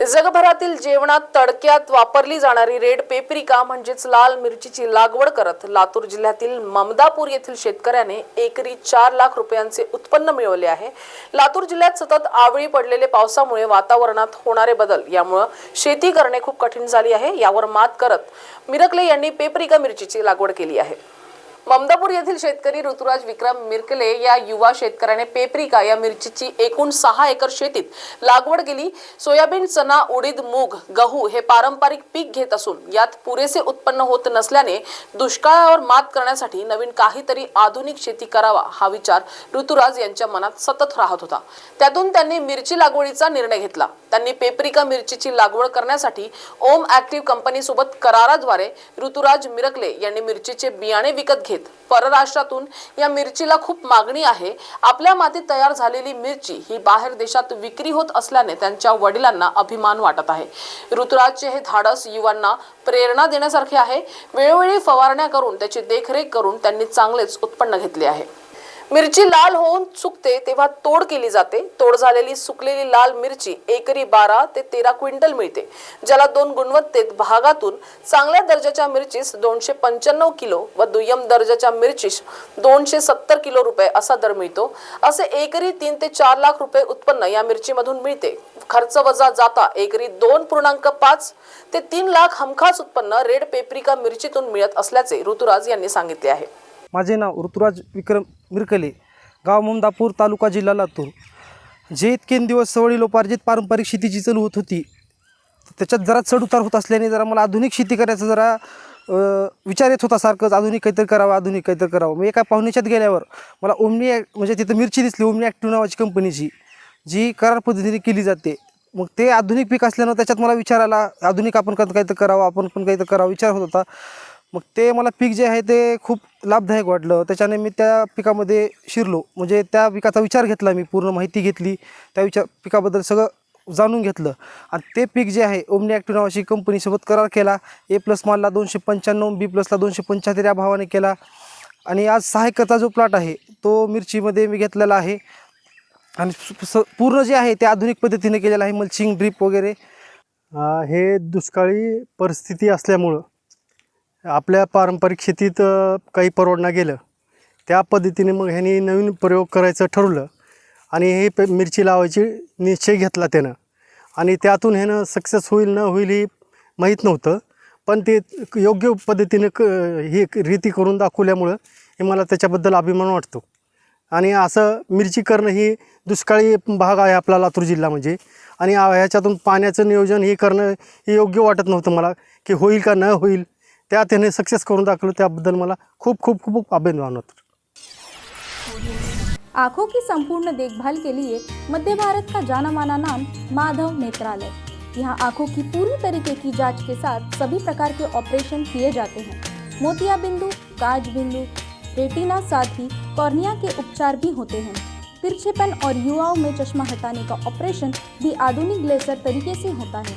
जगभरातील जेवणात तडक्यात वापरली जाणारी रेड पेपरिका म्हणजेच लाल मिरचीची लागवड करत लातूर जिल्ह्यातील ममदापूर येथील शेतकऱ्याने एकरी चार लाख रुपयांचे उत्पन्न मिळवले आहे. लातूर जिल्ह्यात सतत आवळी पडलेले पावसामुळे वातावरणात होणारे बदल यामुळं शेती करणे खूप कठीण झाली आहे. यावर मात करत मिरकले यांनी पेपरिका मिरचीची लागवड केली आहे. ममदापूर येथील शेतकरी ऋतुराज विक्रम मिरकले या युवा शेतकऱ्याने पेपरिका या मिरचीची एकूण सहा एकर शेतीत लागवड केली. सोयाबीन चना उडीद मूग गहू हे पारंपरिक पीक घेत असून यात पुरेसे उत्पन्न होत नसल्याने दुष्काळावर मात करण्यासाठी नवीन काहीतरी आधुनिक शेती करावा हा विचार ऋतुराज यांच्या मनात सतत राहत होता. त्यातून त्यांनी मिरची लागवडीचा निर्णय घेतला. त्यांनी पेपरिका मिरचीची लागवड करण्यासाठी ओम ऍक्टिव्ह कंपनीसोबत कराराद्वारे ऋतुराज मिरकले यांनी मिरचीचे बियाणे विकत घेत परराष्ट्रातून या मिरचीला खूप मागणी आहे. आपल्या मातीत तयार झालेली मिरची ही बाहेर देशात विक्री होत असल्याने त्यांच्या वडिलांना अभिमान वाटत आहे. ऋतुराजचे हे धाडस युवांना प्रेरणा देण्यासारखे आहे. वेळोवेळी फवारण्या करून त्याची देखरेख करून त्यांनी चांगलेच उत्पन्न घेतले आहे. मिरची लाल होऊन सुकते तेव्हा तोड केली जाते. तोड झालेली सुकलेली लाल मिरची एकरी बारा ते तेरा क्विंटल मिळते ज्याला दोन गुणवत्तेत भागातून चांगल्या दर्जाच्या मिरचीस दोनशे पंच्याण्णव किलो व दुय्यम दर्जाच्या मिरचीस दोनशे सत्तर किलो रुपये असा दर मिळतो. असे एकरी तीन ते चार लाख रुपये उत्पन्न या मिरचीमधून मिळते. खर्च वजा जाता एकरी दोन पूर्णांक पाच ते तीन लाख हमखास उत्पन्न रेड पेपरिका मिरचीतून मिळत असल्याचे ऋतुराज यांनी सांगितले आहे. माझे नाव ऋतुराज विक्रम मिरकले गाव मुमदापूर तालुका जिल्हा लातूर. जे इतके दिवस सवडीलोपार्जित पारंपरिक शेती जी चालू होत होती त्याच्यात जरा चढउतार होत असल्याने जरा मला आधुनिक शेती करायचं जरा विचार येत होता सारखंच आधुनिक काहीतरी करावं आधुनिक काहीतरी करावं. मी एका पाहुण्याच्यात गेल्यावर मला ओमनी म्हणजे तिथं मिरची दिसली ओमनी ॲक्टिव्ह नावाची कंपनीची जी करार पद्धतीने केली जाते. मग ते आधुनिक पीक असल्यानं त्याच्यात मला विचार आला आधुनिक आपण काहीतरी करावं आपण पण काहीतरी करावं विचार होत होता. मग ते मला पीक जे आहे ते खूप लाभदायक वाटलं. त्याच्याने मी त्या पिकामध्ये शिरलो. म्हणजे त्या पिकाचा विचार घेतला मी पूर्ण माहिती घेतली. त्या विचार पिकाबद्दल सगळं जाणून घेतलं. आणि ते पीक जे आहे ओमनी ॲक्टिव नावाची कंपनीसोबत करार केला. ए प्लस मालला दोनशे पंच्याण्णव बी प्लसला दोनशे पंच्याहत्तर या भावाने केला. आणि आज सहा एकरचा जो प्लॉट आहे तो मिरचीमध्ये मी घेतलेला आहे. आणि स- पूर्ण जे आहे ते आधुनिक पद्धतीने केलेलं आहे मल्चिंग ड्रीप वगैरे. हे दुष्काळी परिस्थिती असल्यामुळं आपल्या पारंपरिक शेतीत काही परवडणं गेलं. त्या पद्धतीने मग ह्यांनी नवीन प्रयोग करायचं ठरवलं आणि हे पे मिरची लावायची निश्चय घेतला त्यानं. आणि त्यातून ह्यानं सक्सेस होईल न होईल ही माहीत नव्हतं. पण ते योग्य पद्धतीने क ही रीती करून दाखवल्यामुळं हे मला त्याच्याबद्दल अभिमान वाटतो. आणि असं मिरची करणं ही दुष्काळी भाग आहे आपला लातूर जिल्हा म्हणजे. आणि ह्याच्यातून पाण्याचं नियोजन हे करणं हे योग्य वाटत नव्हतं मला की होईल का न होईल. त्याने सक्सेस करून दाखवलं त्याबद्दल मला खूप खूप खूप अभिमान वाटतं आँखों की संपूर्ण देखभाल के लिए मध्य भारत का जाना माना नाम माधव नेत्रालय. यहाँ आँखों की पूरी तरीके की जाँच के साथ सभी प्रकार के ऑपरेशन किए जाते हैं. मोतिया बिंदु, काज बिंदु, रेटिना साथ ही कॉर्निया के उपचार भी होते हैं. तिरछेपन और युवाओं में चश्मा हटाने का ऑपरेशन भी आधुनिक लेजर तरीके से होता है.